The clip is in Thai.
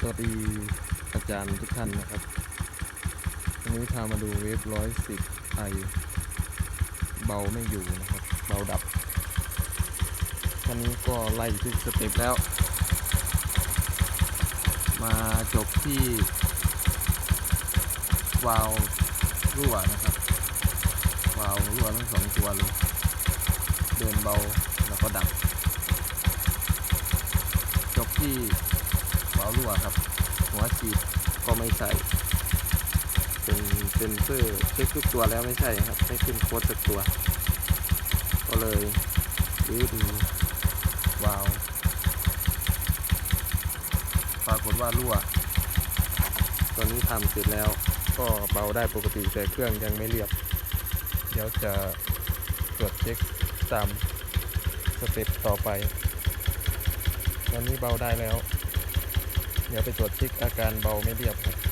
สวัสดีอาจารย์ทุกท่านนะครับ วันนี้พามาดูเวฟร้อยสิบไอเบาไม่อยู่นะครับ เบาดับวันนี้ก็ไล่ทุกสเต็ปแล้ว มาจบที่วาล์วรั่วนะครับ วาล์วรั่วทั้งสองตัวเลย เดินเบาแล้วก็ดับ จบที่ วาล์วรั่วครับ หัวฉีดก็ไม่ใส่ เป็นเซนเซอร์เช็คทุกตัวแล้วไม่ใช่ครับ ไม่ขึ้นโค้ดสักตัว ก็เลยรื้อดูวาวปรากฏว่ารั่ว ตอนนี้ทำเสร็จแล้วก็เบาได้ปกติแต่เครื่องยังไม่เรียบ เดี๋ยวจะตรวจเช็คตามสเต็ปต่อไป ตอนนี้เบาได้แล้ว เดี๋ยวไปตรวจเช็คอาการเบาไม่เรียบครับ